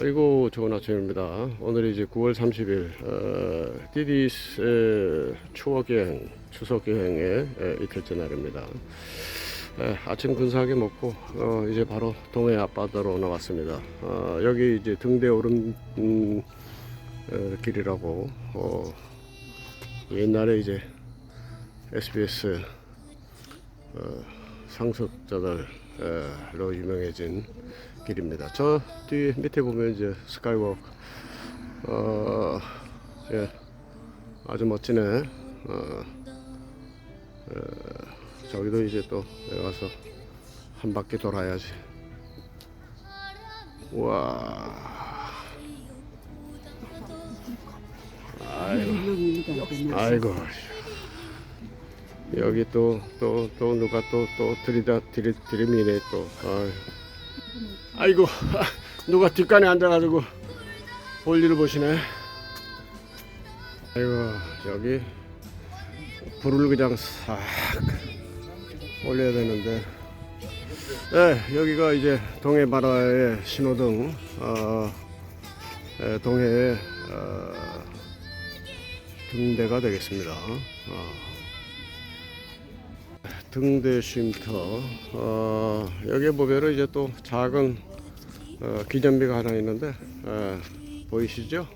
아이고 좋은 아침입니다. 오늘이 이제 9월 30일 어, 디디스 에, 추억 여행, 추석 여행의 에, 이틀째 날입니다. 에, 아침 근사하게 먹고 어, 이제 바로 동해 앞바다로 나왔습니다. 어, 여기 이제 등대 오른 음, 어, 길이라고 어, 옛날에 이제 SBS 어, 상속자들로 유명해진 길입니다. 저 뒤 밑에 보면 이제 스카이워크 어, 예, 아주 멋지네. 어, 어, 저기도 이제 또 가서 한 바퀴 돌아야지. 와. 아이고, 아이고. 여기 또 또 또 누가 또 또 들이다 들이 들이미네 또. 아이. 아이고 누가 뒷간에 앉아가지고 볼일을 보시네. 아이고 여기 불을 그냥 싹 올려야 되는데. 네 여기가 이제 동해 바다의 신호등 어, 에, 동해의 어, 등대가 되겠습니다. 어. 등대 쉼터 어, 여기 보면은 이제 또 작은 어, 기념비가 하나 있는데 어, 보이시죠?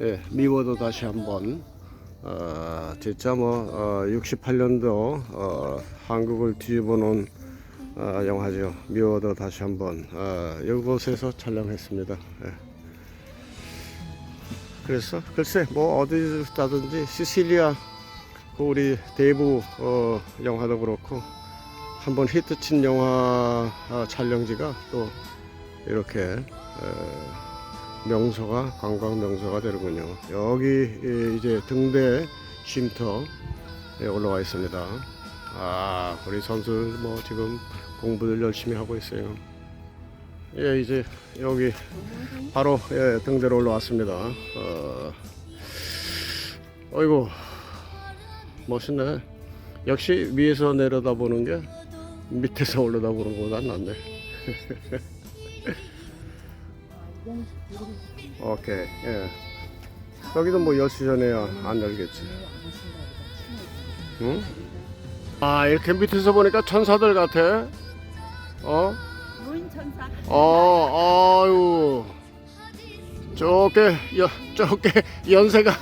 예, 미워도 다시 한번 어, 진짜 뭐 어, 68년도 어, 한국을 뒤집어 놓은 어, 영화죠. 미워도 다시 한번 어, 이곳에서 촬영했습니다. 예. 그래서 글쎄 뭐 어디 가든지 시실리아 그 우리 대부 어, 영화도 그렇고 한번 히트친 영화 아, 촬영지가 또 이렇게 에, 명소가 관광 명소가 되는군요. 여기 이, 이제 등대 쉼터에 올라와 있습니다. 아 우리 선수 뭐 지금 공부를 열심히 하고 있어요. 예 이제 여기 바로 예, 등대로 올라왔습니다. 어, 어이구 멋있네. 역시 위에서 내려다보는 게 밑에서 올라다보는 것보다 낫네. 오케이. 예. 여기도 뭐 10시 전에 안 열겠지. 응? 아, 이렇게 밑에서 보니까 천사들 같아. 어? 무인 천사 어, 아유. 저게, 여, 저게 연세가,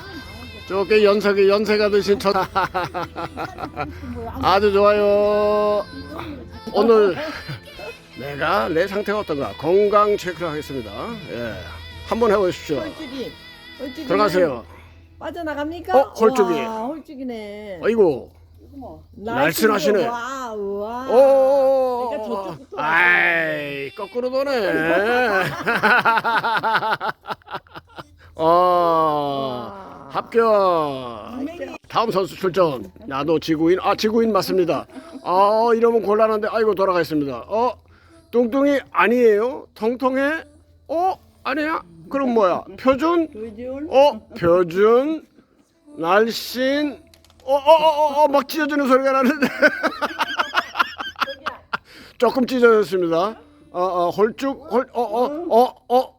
저게 연세가, 연세가 드신 천 아주 좋아요. 오늘 내가 내 상태가 어떤가 건강 체크를 하겠습니다. 예. 한번 해보십시오. 홀쭉이 홀쭉이 들어가세요. 빠져나갑니까? 어, 홀쭉이. 우와, 홀쭉이네 아이고. 날씬하시네. 와 우와 오. 그러니까 저쪽부터 아이, 거꾸로 도네. 어. 합격. 다음 선수 출전. 나도 지구인. 아, 지구인 맞습니다. 아, 이러면 곤란한데. 아이고, 돌아가겠습니다. 어? 뚱뚱이 아니에요? 통통해? 어? 아니야? 그럼 뭐야? 표준? 어? 표준? 날씬? 어, 어, 막 찢어지는 소리가 나는데. 조금 찢어졌습니다. 어, 어, 홀쭉, 홀, 어, 어, 어, 어.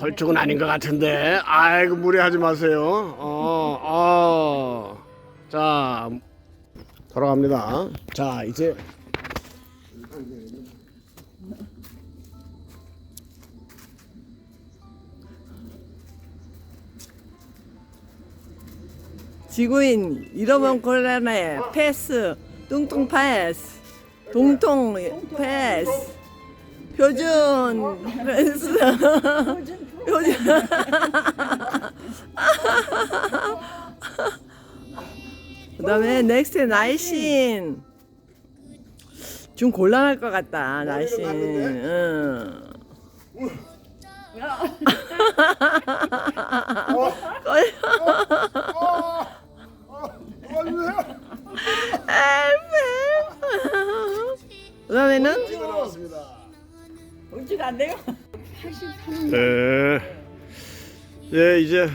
홀쭉은 아닌 것 같은데. 아이고, 무리하지 마세요. 어, 어. 자, 돌아갑니다. 자, 이제. 지구인 이러면 곤란해 패스 뚱뚱 패스 동통 패스 표준. 패스 표준 그다음에 넥스트 날씬. 좀 곤란할 것 같다 날씬. 응. 울지가 안 돼요? 네. 예, 이제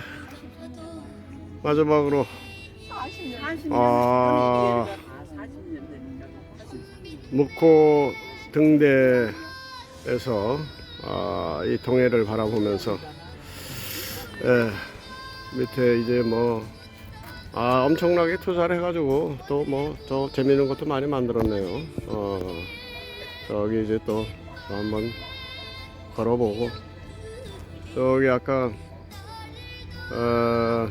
마지막으로 아, 묵호 등대에서 아, 이 동해를 바라보면서 예, 밑에 이제 뭐 아, 엄청나게 투자를 해가지고 또 뭐 더 재밌는 것도 많이 만들었네요. 어, 저기 이제 또 한번 걸어보고 저기 아까 어,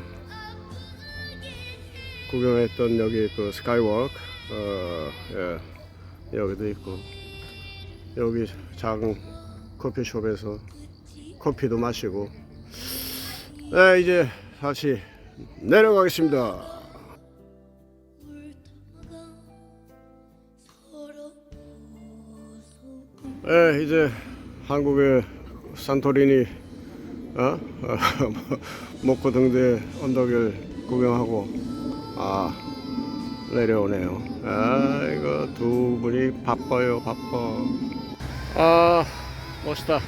구경했던 여기 그 스카이워크 어, 예, 여기도 있고 여기 작은 커피숍에서 커피도 마시고 네, 이제 다시 내려가겠습니다. 네, 이제 한국의 산토리니 어? 어, 목포 등대 언덕을 구경하고 아 내려오네요. 아 이거 두 분이 바빠요 바빠. 아 멋있다.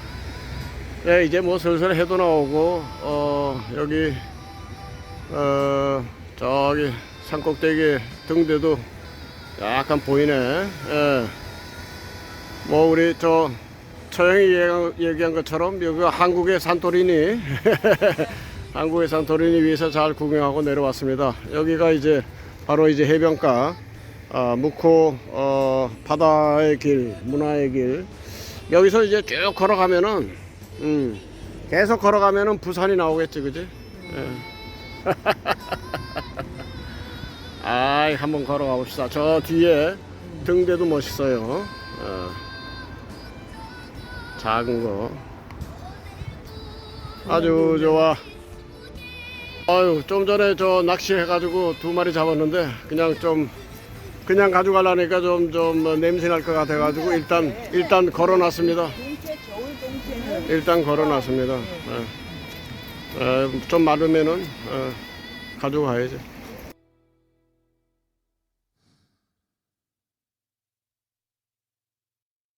네 이제 뭐 슬슬 해도 나오고 어 여기 어 저기 산꼭대기 등대도 약간 보이네. 예. 뭐 우리 저 처형이 얘기한- 것처럼 여기 한국의 산토리니 한국의 산토리니 위에서 잘 구경하고 내려왔습니다. 여기가 이제 바로 이제 해변가 아, 묵호 어, 바다의 길 문화의 길 여기서 이제 쭉 걸어가면은 음, 계속 걸어가면은 부산이 나오겠지 그지? 예. 아이 한번 걸어가 봅시다. 저 뒤에 등대도 멋있어요. 어. 작은 거 아주 좋아. 아유 좀 전에 저 낚시해가지고 두 마리 잡았는데 그냥 좀 그냥 가져가려니까 좀 좀 냄새 날 것 같아가지고 일단 일단 걸어놨습니다. 일단 걸어놨습니다. 예. 예, 좀 마르면은 어, 가져가야지.